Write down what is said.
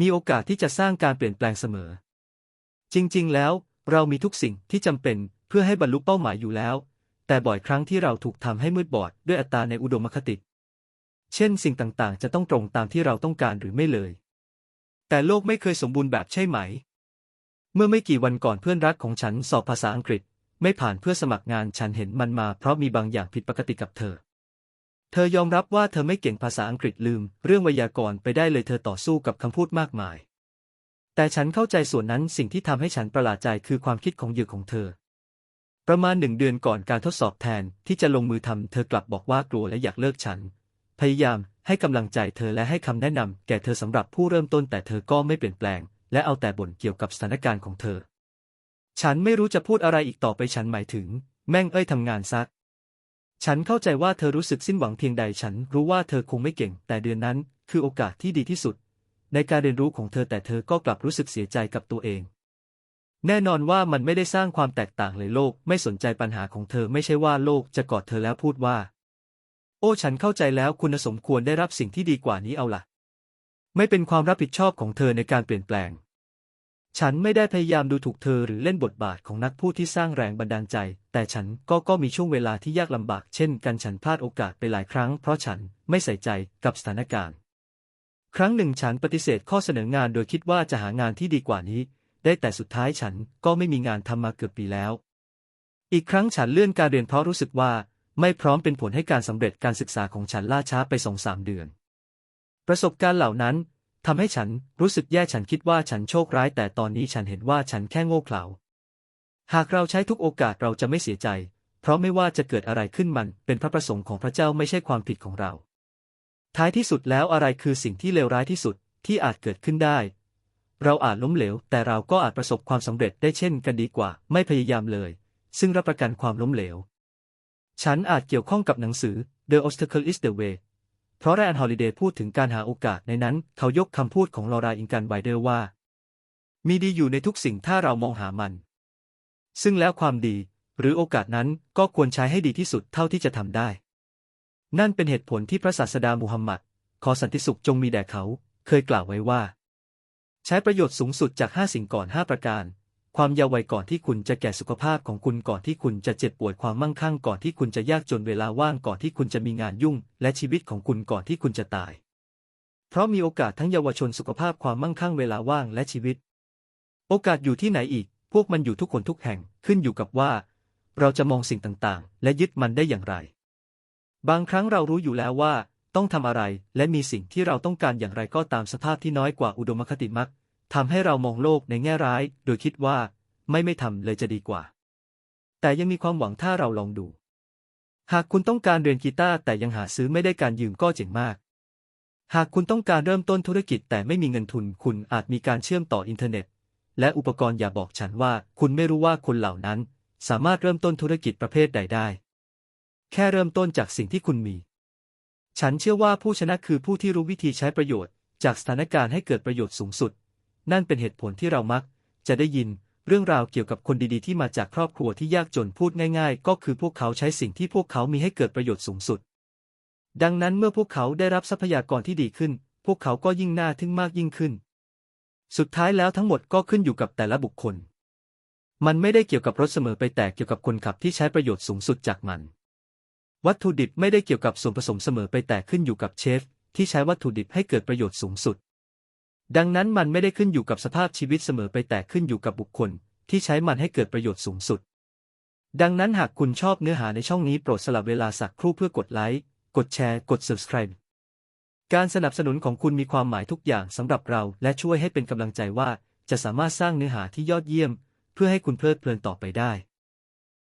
มีโอกาสที่จะสร้างการเปลี่ยนแปลงเสมอ จริง ๆ แล้ว เรามีทุกสิ่งที่จำเป็นเพื่อให้บรรลุเป้าหมายอยู่แล้ว แต่บ่อยครั้งที่เราถูกทำให้มืดบอดด้วยอัตราในอุดมคติ เช่น สิ่งต่าง ๆ จะต้องตรงตามที่เราต้องการหรือไม่เลย แต่โลกไม่เคยสมบูรณ์แบบใช่ไหม เมื่อไม่กี่วันก่อนเพื่อนรักของฉันสอบภาษาอังกฤษ ไม่ผ่านเพื่อสมัครงานฉันเห็นมันมาเพราะมีบางอย่างผิดปกติกับเธอ เธอยอมรับว่าเธอไม่เก่งภาษาอังกฤษลืม เรื่องไวยากรณ์ไปได้เลยเธอต่อสู้กับคำพูดมากมาย แต่ฉันเข้าใจส่วนนั้นสิ่งที่ทำให้ฉันประหลาดใจคือความคิดของเหยื่อของเธอ ประมาณหนึ่งเดือนก่อนการทดสอบแทนที่จะลงมือทำเธอกลับบอกว่ากลัวและอยากเลิกฉัน พยายามให้กำลังใจเธอและให้คำแนะนำแก่เธอสำหรับผู้เริ่มต้นแต่เธอก็ไม่เปลี่ยนแปลง และเอาแต่บ่นเกี่ยวกับสถานการณ์ของเธอ ฉันไม่รู้จะพูดอะไรอีกต่อไปฉันหมายถึง แม่งเอ้ยทำงานซัก ฉันเข้าใจว่าเธอรู้สึกสิ้นหวังเพียงใดฉันรู้ว่าเธอคงไม่เก่ง แต่เดือนนั้นคือโอกาสที่ดีที่สุด ในการเรียนรู้ของเธอแต่เธอก็กลับรู้สึกเสียใจกับตัวเอง แน่นอนว่ามันไม่ได้สร้างความแตกต่างเลยโลกไม่สนใจปัญหาของเธอไม่ใช่ว่าโลกจะกอดเธอแล้วพูดว่า โอ้ฉันเข้าใจแล้วคุณสมควรได้รับสิ่งที่ดีกว่านี้เอาล่ะ ไม่เป็นความรับผิดชอบของเธอในการเปลี่ยนแปลง ฉันไม่ได้พยายามดูถูกเธอหรือเล่นบทบาทของนักพูดที่สร้างแรงบันดาลใจ แต่ฉันก็ก็มีช่วงเวลาที่ยากลำบากเช่นกันฉันพลาดโอกาสไปหลายครั้งเพราะฉันไม่ใส่ใจกับสถานการณ์ ครั้งหนึ่งฉันปฏิเสธข้อเสนองานโดยคิดว่าจะหางานที่ดีกว่านี้ ได้แต่สุดท้ายฉันก็ไม่มีงานทำมาเกือบปีแล้ว อีกครั้งฉันเลื่อนการเรียนเพราะรู้สึกว่า ไม่พร้อมเป็นผลให้การสำเร็จการศึกษาของฉันล่าช้าไปสองสามเดือน ประสบการณ์เหล่านั้น ทำให้ฉันรู้สึกแย่ฉันคิดว่าฉันโชคร้าย แต่ตอนนี้ฉันเห็นว่าฉันแค่โง่เขลา หากเราใช้ทุกโอกาสเราจะไม่เสียใจ เพราะไม่ว่าจะเกิดอะไรขึ้นมันเป็นพระประสงค์ของพระเจ้าไม่ใช่ความผิดของเรา ท้ายที่สุดแล้วอะไรคือสิ่งที่เลวร้ายที่สุดที่อาจเกิดขึ้นได้ เราอาจล้มเหลว แต่เราก็อาจประสบความสำเร็จได้เช่นกันดีกว่า ไม่พยายามเลย ซึ่งรับประกันความล้มเหลว ฉันอาจเกี่ยวข้องกับหนังสือ The Obstacle is the Way เพราะแรนฮอลิเดย์พูดถึงการหาโอกาสในนั้น เขายกคำพูดของลอราอิงกันไวเดอร์ว่า มีดีอยู่ในทุกสิ่งถ้าเรามองหามัน ซึ่งแล้วความดี หรือโอกาสนั้นก็ควรใช้ให้ดีที่สุดเท่าที่จะทำได้ นั่นเป็นเหตุผลที่พระศาสดามูฮัมหมัด ขอสันติสุขจงมีแด่เขา เคยกล่าวไว้ว่า ใช้ประโยชน์สูงสุดจากห้าสิ่งก่อนห้าประการ ความเยาว์วัยก่อนที่คุณจะแก่สุขภาพของคุณก่อนที่คุณจะเจ็บป่วยความมั่งคั่งก่อนที่คุณจะยากจนเวลาว่างก่อนที่คุณจะมีงานยุ่ง และชีวิตของคุณก่อนที่คุณจะตาย เพราะมีโอกาสทั้งเยาวชนสุขภาพความมั่งคั่งเวลาว่างและชีวิต โอกาสอยู่ที่ไหนอีก พวกมันอยู่ทุกคนทุกแห่งขึ้นอยู่กับว่า เราจะมองสิ่งต่างๆ และยึดมันได้อย่างไร บางครั้งเรารู้อยู่แล้วว่า ต้องทำอะไร และมีสิ่งที่เราต้องการอย่างไรก็ตามสภาพที่น้อยกว่าอุดมคติมัก ทำให้เรามองโลกในแง่ร้าย โดยคิดว่า ไม่ไม่ทำเลยจะดีกว่า แต่ยังมีความหวังถ้าเราลองดู หากคุณต้องการเรียนกีตาร์แต่ยังหาซื้อไม่ได้การยืมก็เจ๋งมาก หากคุณต้องการเริ่มต้นธุรกิจแต่ไม่มีเงินทุน คุณอาจมีการเชื่อมต่ออินเทอร์เน็ต และอุปกรณ์อย่าบอกฉันว่า คุณไม่รู้ว่าคนเหล่านั้น สามารถเริ่มต้นธุรกิจประเภทใดได้ แค่เริ่มต้นจากสิ่งที่คุณมี ฉันเชื่อว่าผู้ชนะคือผู้ที่รู้วิธีใช้ประโยชน์ จากสถานการณ์ให้เกิดประโยชน์สูงสุด นั่นเป็นเหตุผลที่เรามัก จะได้ยินเรื่องราวเกี่ยวกับคนดีๆ ที่มาจากครอบครัวที่ยากจนพูดง่าย ๆ ก็คือพวกเขาใช้สิ่งที่พวกเขามีให้เกิดประโยชน์สูงสุด ดังนั้นเมื่อพวกเขาได้รับทรัพยากรที่ดีขึ้น พวกเขาก็ยิ่งน่าทึ่งมากยิ่งขึ้น สุดท้ายแล้วทั้งหมดก็ขึ้นอยู่กับแต่ละบุคคล มันไม่ได้เกี่ยวกับรถเสมอไปแต่เกี่ยวกับคนขับที่ใช้ประโยชน์สูงสุดจากมัน วัตถุดิบไม่ได้เกี่ยวกับส่วนผสมเสมอไปแต่ขึ้นอยู่กับเชฟที่ใช้วัตถุดิบให้เกิดประโยชน์สูงสุด ดังนั้นมันไม่ได้ขึ้นอยู่กับสภาพชีวิตเสมอไปแต่ขึ้นอยู่กับบุคคล ที่ใช้มันให้เกิดประโยชน์สูงสุด ดังนั้นหากคุณชอบเนื้อหาในช่องนี้โปรดสลับเวลาสักครู่เพื่อกดไลค์ กดแชร์ กด subscribe การสนับสนุนของคุณมีความหมายทุกอย่างสำหรับเรา และช่วยให้เป็นกำลังใจว่าจะสามารถสร้างเนื้อหาที่ยอดเยี่ยม เพื่อให้คุณเพลิดเพลินต่อไปได้